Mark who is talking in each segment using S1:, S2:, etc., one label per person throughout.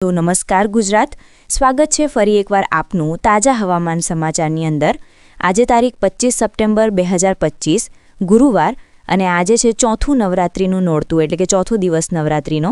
S1: તો નમસ્કાર ગુજરાત. સ્વાગત છે ફરી એકવાર આપનું તાજા હવામાન સમાચારની અંદર. આજે તારીખ પચીસ સપ્ટેમ્બર બે હજાર પચીસ, ગુરુવાર અને આજે છે ચોથું નવરાત્રિનું નોરતું, એટલે કે ચોથો દિવસ નવરાત્રિનો.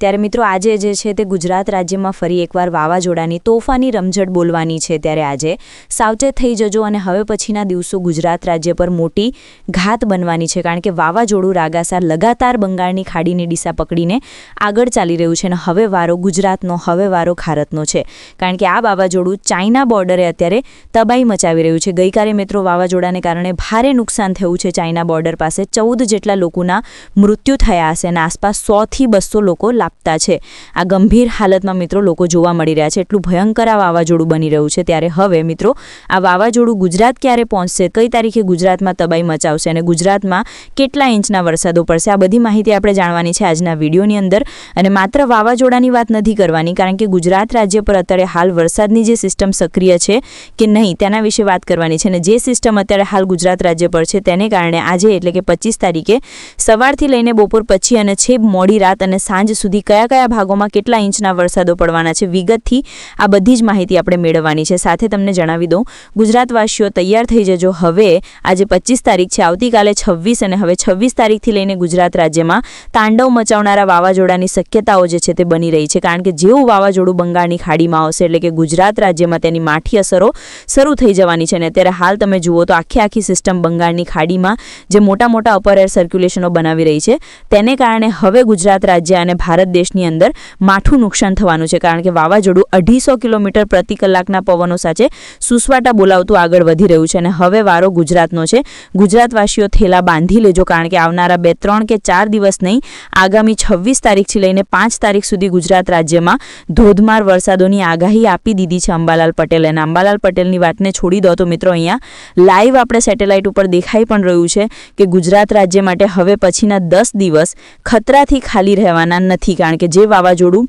S1: ત્યારે મિત્રો આજે જે છે તે ગુજરાત રાજ્યમાં ફરી એકવાર વાવાઝોડાની તોફાની રમઝટ બોલવાની છે ત્યારે આજે સાવચેત થઈ જજો અને હવે પછીના દિવસો ગુજરાત રાજ્ય પર મોટી ઘાત બનવાની છે કારણ કે વાવાઝોડું રાગાસાર લગાતાર બંગાળની ખાડીની ડીસા પકડીને આગળ ચાલી રહ્યું છે અને હવે વારો ગુજરાતનો, હવે વારો ભારતનો છે. કારણ કે આ વાવાઝોડું ચાઇના બોર્ડરે અત્યારે તબાહી મચાવી રહ્યું છે. ગઈકાલે મિત્રો વાવાઝોડાને કારણે ભારે નુકસાન થયું છે ચાઇના બોર્ડર પાસે. ચૌદ જેટલા લોકોના મૃત્યુ થયા હશે અને આસપાસ સોથી બસો લોકો આપતા છે. આ ગંભીર હાલતમાં મિત્રો લોકો જોવા મળી રહ્યા છે. એટલું ભયંકર આ વાવાઝોડું બની રહ્યું છે. ત્યારે હવે મિત્રો આ વાવાઝોડું ગુજરાત ક્યારે પહોંચશે? કઈ તારીખે ગુજરાતમાં તબાઈ મચાવશે અને ગુજરાતમાં કેટલા ઇંચના વરસાદો પડશે? આ બધી માહિતી આપણે જાણવાની છે આજના વિડીયોની અંદર. અને માત્ર વાવાઝોડાની વાત નથી કરવાની, કારણ કે ગુજરાત રાજ્ય પર અત્યારે હાલ વરસાદની જે સિસ્ટમ સક્રિય છે કે નહીં, તેના વિશે વાત કરવાની છે. અને જે સિસ્ટમ અત્યારે હાલ ગુજરાત રાજ્ય પર છે, તેને કારણે આજે એટલે કે પચીસ તારીખે સવારથી લઈને બપોર પછી અને છેક મોડી રાત અને સાંજ સુધી સુધી કયા કયા ભાગોમાં કેટલા ઇંચના વરસાદો પડવાના છે, વિગતથી આ બધી જ માહિતી આપણે મેળવવાની છે. સાથે તમને જણાવી દઉં, ગુજરાતવાસીઓ તૈયાર થઈ જજો. હવે, આજે પચીસ તારીખ છે, આવતીકાલે છવ્વીસ અને હવે છવ્વીસ તારીખથી લઈને ગુજરાત રાજ્યમાં તાંડવ મચાવનારા વાવાઝોડાની શક્યતાઓ જે છે તે બની રહી છે. કારણ કે જેવું વાવાઝોડું બંગાળની ખાડીમાં આવશે એટલે કે ગુજરાત રાજ્યમાં તેની માઠી અસરો શરૂ થઈ જવાની છે. અને અત્યારે હાલ તમે જુઓ તો આખી આખી સિસ્ટમ બંગાળની ખાડીમાં જે મોટા મોટા અપર એર સર્ક્યુલેશનો બનાવી રહી છે, તેને કારણે હવે ગુજરાત રાજ્ય અને ભારત દેશની અંદર માઠું નુકસાન થવાનું છે. કારણ કે વાવાઝોડું અઢીસો કિલોમીટર પ્રતિ કલાકના પવનો સાથે સુસવાટા બોલાવતું આગળ વધી રહ્યું છે અને હવે વારો ગુજરાતનો છે. ગુજરાતવાસીઓ થેલા બાંધી લેજો કારણ કે આવનારા બે, ત્રણ કે ચાર દિવસ નહીં, આગામી છવ્વીસ તારીખથી લઈને પાંચ તારીખ સુધી ગુજરાત રાજ્યમાં ધોધમાર વરસાદોની આગાહી આપી દીધી છે અંબાલાલ પટેલ. અને અંબાલાલ પટેલની વાતને છોડી દો તો મિત્રો અહીંયા લાઈવ આપણે સેટેલાઇટ ઉપર દેખાઈ પણ રહ્યું છે કે ગુજરાત રાજ્ય માટે હવે પછીના દસ દિવસ ખતરાથી ખાલી રહેવાના નથી. કારણ કે જે વાવાઝોડું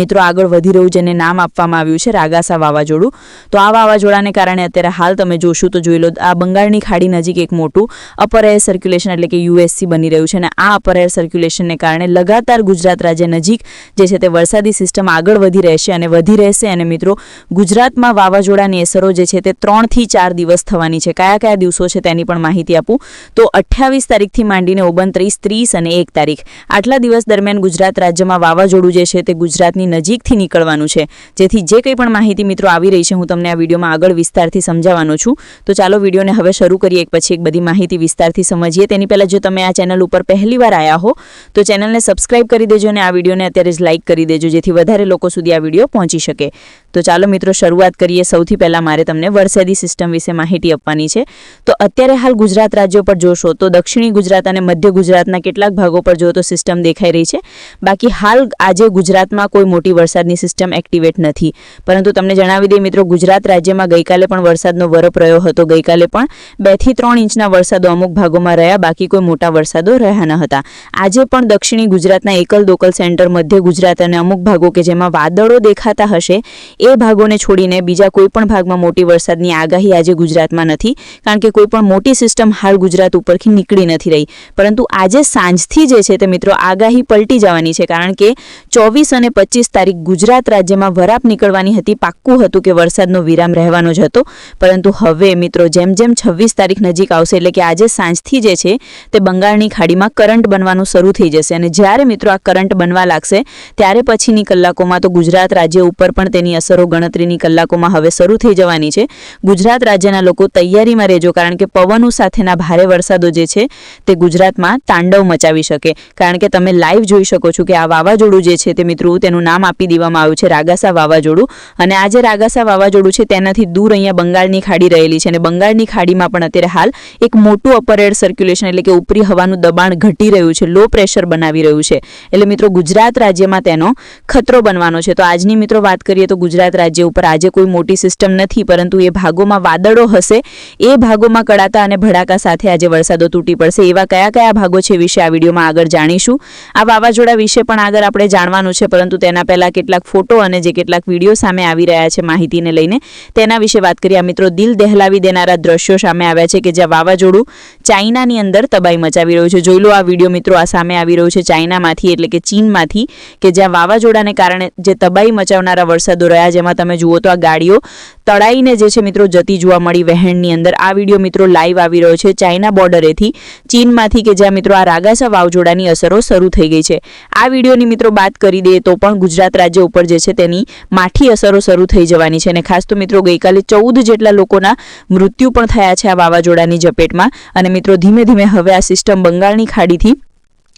S1: મિત્રો આગળ વધી રહ્યું જેને નામ આપવામાં આવ્યું છે રાગાસા વાવાઝોડું. તો આ વાવાઝોડાને કારણે અત્યારે હાલ તમે જોશો તો જોઈ લો, આ બંગાળની ખાડી નજીક એક મોટું અપર એર સર્ક્યુલેશન એટલે કે યુએસસી બની રહ્યું છે અને આ અપર એર સર્ક્યુલેશનને કારણે લગાતાર ગુજરાત રાજ્ય નજીક જે છે તે વરસાદી સિસ્ટમ આગળ વધી રહેશે અને વધી રહેશે અને મિત્રો ગુજરાતમાં વાવાઝોડાની અસરો જે છે તે ત્રણથી ચાર દિવસ થવાની છે. કયા કયા દિવસો છે તેની પણ માહિતી આપું. તો અઠ્યાવીસ તારીખથી માંડીને ઓગણત્રીસ, ત્રીસ અને એક તારીખ. આટલા દિવસ દરમિયાન ગુજરાત રાજ્યમાં વાવાઝોડું જે છે તે ગુજરાત ગુજરાતની નજીકથી નીકળવાનું છે. જેથી જે કંઈ પણ માહિતી મિત્રો આવી રહી છે, હું તમને આ વિડીયોમાં આગળ વિસ્તારથી સમજાવવાનો છું. તો ચાલો વિડીયોને હવે શરૂ કરીએ, એક પછી એક બધી માહિતી વિસ્તારથી સમજીએ. તેની પહેલાં જો તમે આ ચેનલ ઉપર પહેલીવાર આવ્યા હો, તો ચેનલને સબસ્ક્રાઇબ કરી દેજો અને આ વિડીયોને અત્યારે જ લાઇક કરી દેજો, જેથી વધારે લોકો સુધી આ વીડિયો પહોંચી શકે. તો ચાલો મિત્રો શરૂઆત કરીએ. સૌથી પહેલાં મારે તમને વરસાદી સિસ્ટમ વિશે માહિતી આપવાની છે. તો અત્યારે હાલ ગુજરાત રાજ્યો પર જોશો તો દક્ષિણી ગુજરાત અને મધ્ય ગુજરાતના કેટલાક ભાગો પર જો તો સિસ્ટમ દેખાઈ રહી છે. બાકી હાલ આજે ગુજરાતમાં કોઈ મોટી વરસાદની સિસ્ટમ એક્ટિવેટ નથી. પરંતુ તમને જણાવી દઈએ મિત્રો, ગુજરાત રાજ્યમાં ગઈકાલે પણ વરસાદનો વરપ રહ્યો હતો. ગઈકાલે પણ બેથી ત્રણ ઇંચના વરસાદો અમુક ભાગોમાં રહ્યા, બાકી કોઈ મોટા વરસાદો રહ્યા ન હતા. આજે પણ દક્ષિણી ગુજરાતના એકલ દોકલ સેન્ટર મધ્ય ગુજરાત અને અમુક ભાગો કે જેમાં વાદળો દેખાતા હશે એ ભાગોને છોડીને બીજા કોઈ પણ ભાગમાં મોટી વરસાદની આગાહી આજે ગુજરાતમાં નથી, કારણ કે કોઈ પણ મોટી સિસ્ટમ હાલ ગુજરાત ઉપરથી નીકળી નથી રહી. પરંતુ આજે સાંજથી જે છે તે મિત્રો આગાહી પલટી જવાની છે, કારણ કે ચોવીસ અને પચીસ તારીખ ગુજરાત રાજ્યમાં વરાપ નીકળવાની હતી, પાક્કું હતું કે વરસાદનો વિરામ રહેવાનો જ હતો. પરંતુ હવે મિત્રો જેમ જેમ છવ્વીસ તારીખ નજીક આવશે, એટલે કે આજે સાંજથી જે છે તે બંગાળની ખાડીમાં કરંટ બનવાનું શરૂ થઈ જશે. અને જ્યારે મિત્રો આ કરંટ બનવા લાગશે, ત્યારે પછીની કલાકોમાં તો ગુજરાત રાજ્ય ઉપર પણ તેની અસરો ગણતરીની કલાકોમાં હવે શરૂ થઈ જવાની છે. ગુજરાત રાજ્યના લોકો તૈયારીમાં રહેજો કારણ કે પવનો સાથેના ભારે વરસાદો જે છે તે ગુજરાતમાં તાંડવ મચાવી શકે. કારણ કે તમે લાઈવ જોઈ શકો છો કે આ વાવાઝોડું જે છે તે મિત્રો તેનું નામ આપી દેવામાં આવ્યું છે રાગાસા વાવાઝોડું. અને આ જે રાગાસા વાવાઝોડું છે તેનાથી દૂર અહીંયા બંગાળની ખાડી રહેલી છે અને બંગાળની ખાડીમાં પણ અત્યારે હાલ એક મોટું અપર એર સર્ક્યુલેશન એટલે કે ઉપરી હવાનું દબાણ ઘટી રહ્યું છે લો પ્રેશર બનાવી રહ્યું છે. એટલે મિત્રો ગુજરાત રાજ્યમાં તેનો ખતરો બનવાનો છે. તો આજની મિત્રો વાત કરીએ તો ગુજરાત ગુજરાત રાજ્ય ઉપર આજે કોઈ મોટી સિસ્ટમ નથી, પરંતુ એ ભાગોમાં વાદળો હશે. એ ભાગોમાં કડાતા અને ભડાકા સાથે આજે વરસાદો તૂટી પડશે. એવા કયા કયા ભાગો છે વિશે આ વિડીયોમાં આગળ જાણીશું. આ વાવાઝોડા વિશે પણ આગળ આપણે જાણવાનું છે, પરંતુ તેના પહેલા કેટલાક ફોટો અને જે કેટલાક વીડિયો સામે આવી રહ્યા છે માહિતીને લઈને, તેના વિશે વાત કરીએ. મિત્રો દિલ દહેલાવી દેનારા દ્રશ્યો સામે આવ્યા છે કે જ્યાં વાવાઝોડું ચાઇનાની અંદર તબાહી મચાવી રહ્યું છે. જોઈ લો, આ વીડિયો મિત્રો આ સામે આવી રહ્યું છે ચાઇનામાંથી, એટલે કે ચીનમાંથી, કે જ્યાં વાવાઝોડાને કારણે જે તબાહી મચાવનારા વરસાદો રહ્યા જેમાં તમે જુઓ તો આ ગાડીઓ તળાઈને જે છે મિત્રો જતી જોવા મળી વહેણની અંદર. આ વીડિયો મિત્રો લાઈવ આવી રહ્યો છે ચાઇના બોર્ડરેથી, ચીનમાંથી કે જ્યાં મિત્રો આ રાગાસા વાવઝોડાની અસરો શરૂ થઈ ગઈ છે. આ વિડીયોની મિત્રો વાત કરી દઈએ તો પણ ગુજરાત રાજ્ય ઉપર જે છે તેની માઠી અસરો શરૂ થઈ જવાની છે. અને ખાસ તો મિત્રો ગઈકાલે ચૌદ જેટલા લોકોના મૃત્યુ પણ થયા છે આ વાવાઝોડાની ઝપેટમાં. અને મિત્રો ધીમે ધીમે હવે આ સિસ્ટમ બંગાળની ખાડીથી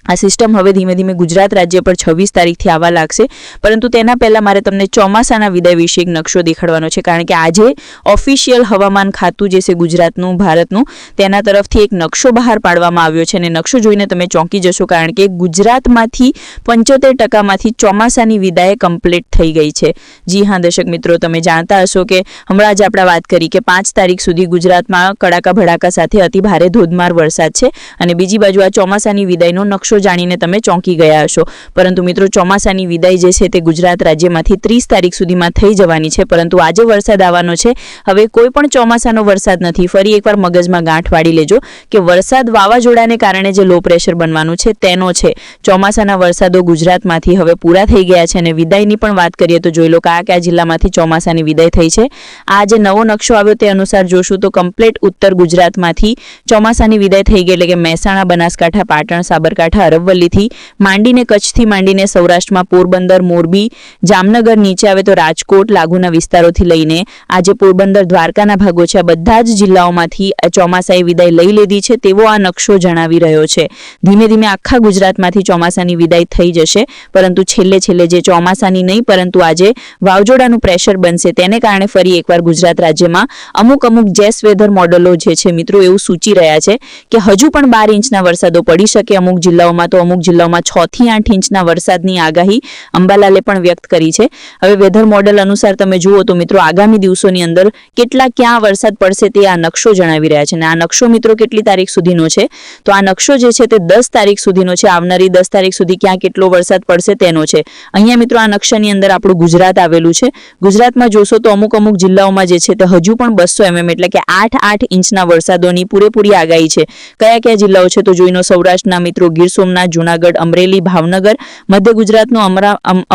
S1: આ સિસ્ટમ હવે ધીમે ધીમે ગુજરાત રાજ્ય પર છવ્વીસ તારીખથી આવવા લાગશે. પરંતુ તેના પહેલાં મારે તમને ચોમાસાના વિદાય વિશે એક નકશો દેખાડવાનો છે. કારણ કે આજે ઓફિશિયલ હવામાન ખાતું જે છે ગુજરાતનું, ભારતનું, તેના તરફથી એક નકશો બહાર પાડવામાં આવ્યો છે. અને નકશો જોઈને તમે ચોંકી જશો કારણ કે ગુજરાતમાંથી પંચોતેર ટકામાંથી ચોમાસાની વિદાય કમ્પ્લીટ થઈ ગઈ છે. જી હા, દર્શક મિત્રો, તમે જાણતા હશો કે હમણાં જ આપણે વાત કરી કે પાંચ તારીખ સુધી ગુજરાતમાં કડાકા ભડાકા સાથે અતિભારે ધોધમાર વરસાદ છે. અને બીજી બાજુ આ ચોમાસાની વિદાયનો નકશો જાણીને તમે ચોંકી ગયા હશો. પરંતુ મિત્રો, ચોમાસાની વિદાય જે છે તે ગુજરાત રાજ્યમાંથી ત્રીસ તારીખ સુધીમાં થઈ જવાની છે. પરંતુ આજે વરસાદ આવવાનો છે. હવે કોઈ પણ ચોમાસાનો વરસાદ નથી. ફરી એકવાર મગજમાં ગાંઠ વાળી લેજો કે વરસાદ વાવાઝોડાને કારણે જે લો પ્રેશર બનવાનું છે તેનો છે. ચોમાસાના વરસાદો ગુજરાતમાંથી હવે પૂરા થઈ ગયા છે અને વિદાયની પણ વાત કરીએ તો જોઈ લો કયા કયા જિલ્લામાંથી ચોમાસાની વિદાય થઈ છે. આ જે નવો નકશો આવ્યો તે અનુસાર જોશું તો કમ્પ્લેટ ઉત્તર ગુજરાતમાંથી ચોમાસાની વિદાય થઈ ગઈ એટલે કે મહેસાણા, બનાસકાંઠા, પાટણ, સાબરકાંઠા અરવલ્લીથી માંડીને કચ્છથી માંડીને સૌરાષ્ટ્રમાં પોરબંદર, મોરબી, જામનગર નીચે આવે તો રાજકોટ લાગુના વિસ્તારોથી લઈને આજે પોરબંદર, દ્વારકાના ભાગો છે. આ બધા જ જિલ્લાઓમાંથી ચોમાસાએ વિદાય લઈ લીધી છે તેવો આ નકશો જણાવી રહ્યો છે. ધીમે ધીમે આખા ગુજરાતમાંથી ચોમાસાની વિદાય થઈ જશે, પરંતુ છેલ્લે છેલ્લે જે ચોમાસાની નહીં, પરંતુ આજે વાવજોડાનું પ્રેશર બનશે. તેને કારણે ફરી એકવાર ગુજરાત રાજ્યમાં અમુક અમુક જેસ વેધર મોડલો જે છે મિત્રો એવું સૂચી રહ્યા છે કે હજુ પણ બાર ઇંચના વરસાદો પડી શકે. અમુક જિલ્લાઓમાં તો અમુક જિલ્લાઓમાં છ થી આઠ ઇંચના વરસાદની આગાહી અંબાલાલે પણ વ્યક્ત કરી છે. હવે વેધર મોડેલ અનુસાર તમે જુઓ તો મિત્રો આગામી દિવસોની અંદર કેટલા ક્યાં વરસાદ પડશે તે આ નકશો જણાવી રહ્યા છે અને આ નકશો મિત્રો કેટલી તારીખ સુધીનો છે? તો આ નકશો જે છે તે દસ તારીખ સુધીનો છે. આવનારી દસ તારીખ સુધી ક્યાં કેટલો વરસાદ પડશે તેનો છે. અહીંયા મિત્રો આ નકશાની અંદર આપણું ગુજરાત આવેલું છે. ગુજરાતમાં જોશો તો અમુક અમુક જિલ્લાઓમાં જે છે તે હજુ પણ બસો એમએમ એટલે કે આઠ આઠ ઇંચના વરસાદોની પૂરેપૂરી આગાહી છે. કયા કયા જિલ્લાઓ છે તો જોઈનો સૌરાષ્ટ્રના મિત્રો ગીર સોમનાથ, જુનાગઢ, અમરેલી, ભાવનગર, મધ્ય ગુજરાતનો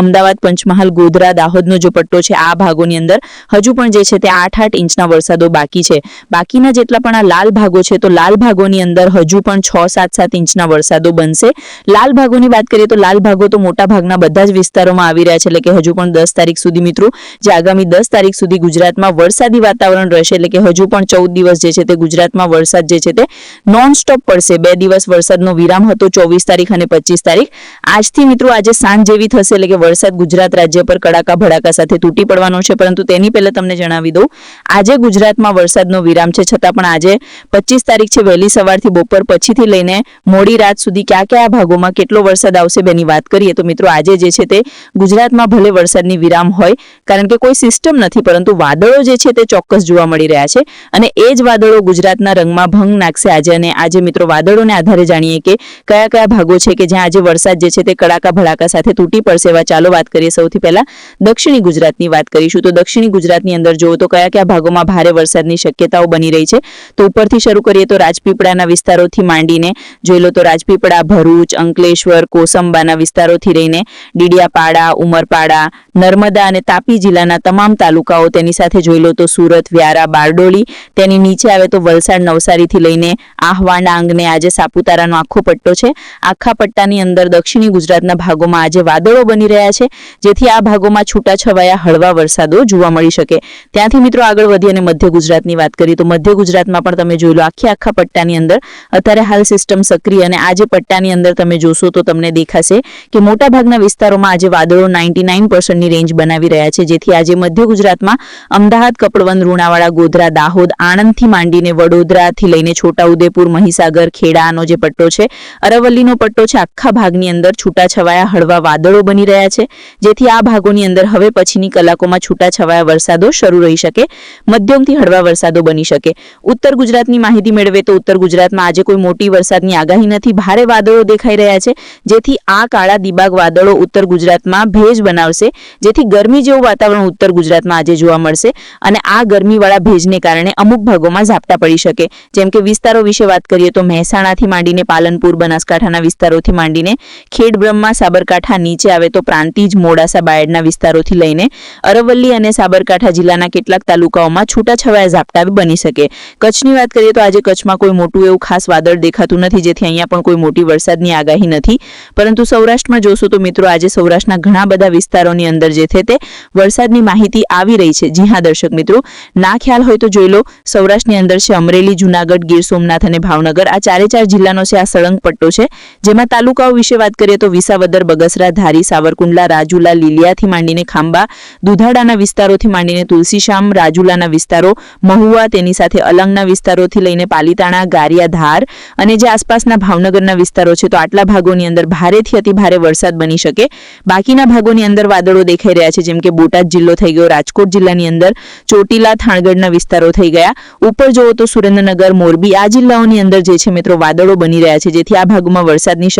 S1: અમદાવાદ, પંચમહાલ, ગોધરા, દાહોદનો જો પટ્ટો છે આ ભાગોની અંદર, હજુ પણ જે છે તે આઠ આઠ ઇંચના વરસાદો બાકી છે. બાકીના જેટલા પણ આ લાલ ભાગો છે તો લાલ ભાગોની અંદર હજુ પણ છ સાત સાત ઇંચના વરસાદો બનશે. લાલ ભાગોની વાત કરીએ તો લાલ ભાગો તો મોટા ભાગના બધા જ વિસ્તારોમાં આવી રહ્યા છે, એટલે કે હજુ પણ દસ તારીખ સુધી મિત્રો, જે આગામી દસ તારીખ સુધી ગુજરાતમાં વરસાદી વાતાવરણ રહેશે, એટલે કે હજુ પણ ચૌદ દિવસ જે છે તે ગુજરાતમાં વરસાદ જે છે તે નોન સ્ટોપ પડશે. બે દિવસ વરસાદનો વિરામ હતો, ચોવીસ તારીખ અને પચીસ તારીખ. આજથી મિત્રો આજે સાંજ જેવી થશે એટલે કે વરસાદ ગુજરાત રાજ્ય પર કડાકા ભડાકા સાથે તૂટી પડવાનો છે. પરંતુ તેની પહેલા તમને જણાવી દઉં. આજે ગુજરાતમાં વરસાદનો વિરામ છે. છતાં પણ આજે પચીસ તારીખ છે. વહેલી સવારથી બપોર પછીથી લઈને મોડી રાત સુધી કયા કયા ભાગોમાં કેટલો વરસાદ આવશે બેની વાત કરીએ તો મિત્રો આજે જે છે તે ગુજરાતમાં ભલે વરસાદની વિરામ હોય, કારણ કે કોઈ સિસ્ટમ નથી, પરંતુ વાદળો જે છે તે ચોક્કસ જોવા મળી રહ્યા છે. અને એ જ વાદળો ગુજરાતના રંગમાં ભંગ નાખશે આજે. અને આજે મિત્રો વાદળોને આધારે જાણીએ કે કયા કયા ભાગો છે કે જ્યાં આજે વરસાદ જે છે તે કડાકા ભડાકા સાથે તૂટી પડશે એવા ચાલો વાત કરીએ. સૌથી પહેલા દક્ષિણી ગુજરાતની વાત કરીશું. તો દક્ષિણી ગુજરાતની અંદર જોવો તો કયા કયા ભાગોમાં ભારે વરસાદની શક્યતાઓ બની રહી છે. તો ઉપરથી શરૂ કરીએ તો રાજપીપળાના વિસ્તારોથી માંડીને જોઈ લો તો રાજપીપળા, ભરૂચ, અંકલેશ્વર, કોસંબાના વિસ્તારોથી રહીને ડીડિયાપાડા, ઉમરપાડા, નર્મદા અને તાપી જિલ્લાના તમામ તાલુકાઓ તેની સાથે જોઈ લો તો સુરત, વ્યારા, બારડોલી તેની નીચે આવે તો વલસાડ, નવસારીથી લઈને આહવા ડાંગને આજે સાપુતારાનો આખો પટ્ટો છે. આખા પટ્ટાની અંદર દક્ષિણી ગુજરાતના ભાગોમાં આજે વાદળો બની રહ્યા છે, જેથી આ ભાગોમાં છૂટાછવાયા હળવા વરસાદો જોવા મળી શકે. ત્યાંથી મિત્રો આગળ વધી અને મધ્ય ગુજરાતની વાત કરીએ, તો મધ્ય ગુજરાતમાં પણ તમે જોઈ લો, આખી આખા પટ્ટાની અંદર અત્યારે હાલ સિસ્ટમ સક્રિય અને આજે પટ્ટાની અંદર તમે જોશો તો તમને દેખાશે કે મોટાભાગના વિસ્તારોમાં આજે વાદળો નાઇન્ટી નાઇન પર્સન્ટની રેન્જ બનાવી રહ્યા છે. જેથી આજે મધ્ય ગુજરાતમાં અમદાવાદ કપડવંદ લુણાવાડા ગોધરા, દાહોદ, આણંદથી માંડીને વડોદરાથી લઈને છોટાઉદેપુર, મહીસાગર ખેડાનો જે પટ્ટો છે, અરવલ્લી
S2: અરવલ્લીનો પટ્ટો છે, આખા ભાગની અંદર છૂટાછવાયા હળવા વાદળો બની રહ્યા છે, જેથી આ ભાગોની અંદર હવે પછીની કલાકોમાં છૂટાછવાયા વરસાદો શરૂ રહી શકે, મધ્યમથી હળવા વરસાદો બની શકે. ઉત્તર ગુજરાતની માહિતી મેળવે તો ઉત્તર ગુજરાતમાં આજે કોઈ મોટી વરસાદની આગાહી નથી, ભારે વાદળો દેખાઈ રહ્યા છે, જેથી આ કાળા દિબાગ વાદળો ઉત્તર ગુજરાતમાં ભેજ બનાવશે, જેથી ગરમી જેવું વાતાવરણ ઉત્તર ગુજરાતમાં આજે જોવા મળશે, અને આ ગરમીવાળા ભેજને કારણે અમુક ભાગોમાં ઝાપટા પડી શકે. જેમ કે વિસ્તારો વિશે વાત કરીએ તો મહેસાણાથી માંડીને પાલનપુર બનાસકાંઠાના વિસ્તારોથી માંડીને ખેડ બ્રહ્મા સાબરકાંઠા નીચે આવે તો પ્રાંતિજ, મોડાસા, બાયડના વિસ્તારોથી લઈને અરવલ્લી અને સાબરકાંઠા જિલ્લાના કેટલાક તાલુકાઓમાં છૂટાછવાયા ઝાપટા બની શકે. કચ્છની વાત કરીએ તો આજે કચ્છમાં કોઈ મોટું એવું ખાસ વાદળ દેખાતું નથી, જેથી અહીંયા પણ કોઈ મોટી વરસાદની આગાહી નથી. પરંતુ સૌરાષ્ટ્રમાં જોશો તો મિત્રો આજે સૌરાષ્ટ્રના ઘણા બધા વિસ્તારોની અંદર જે છે તે વરસાદની માહિતી આવી રહી છે. જી હા, દર્શક મિત્રો, ના ખ્યાલ હોય તો જોઈ લો. સૌરાષ્ટ્રની અંદર છે અમરેલી, જુનાગઢ, ગીર સોમનાથ અને ભાવનગર. આ ચારે ચાર જિલ્લાનો છે, આ સળંગ પટ્ટો છે. જેમાં તાલુકાઓ વિશે વાત કરીએ તો વિસાવદર, બગસરા, ધારી, સાવરકુંડલા, રાજુલા, લીલિયાથી માંડીને ખાંબા દુધાડાના વિસ્તારોથી માંડીને તુલસીશ્યામ રાજુલાના વિસ્તારો, મહુવા, તેની સાથે અલંગના વિસ્તારોથી લઈને પાલીતાણા, ગારિયા, ધાર અને જે આસપાસના ભાવનગરના વિસ્તારો છે, તો આટલા ભાગોની અંદર ભારેથી અતિભારે વરસાદ બની શકે. બાકીના ભાગોની અંદર વાદળો દેખાઈ રહ્યા છે, જેમ કે બોટાદ જિલ્લો થઈ ગયો, રાજકોટ જિલ્લાની અંદર ચોટીલા, થાણગઢના વિસ્તારો થઈ ગયા. ઉપર જુઓ તો સુરેન્દ્રનગર, મોરબી આ જિલ્લાઓની અંદર જે છે મિત્રો વાદળો બની રહ્યા છે, જેથી આ ભાગોમાં વરસાદની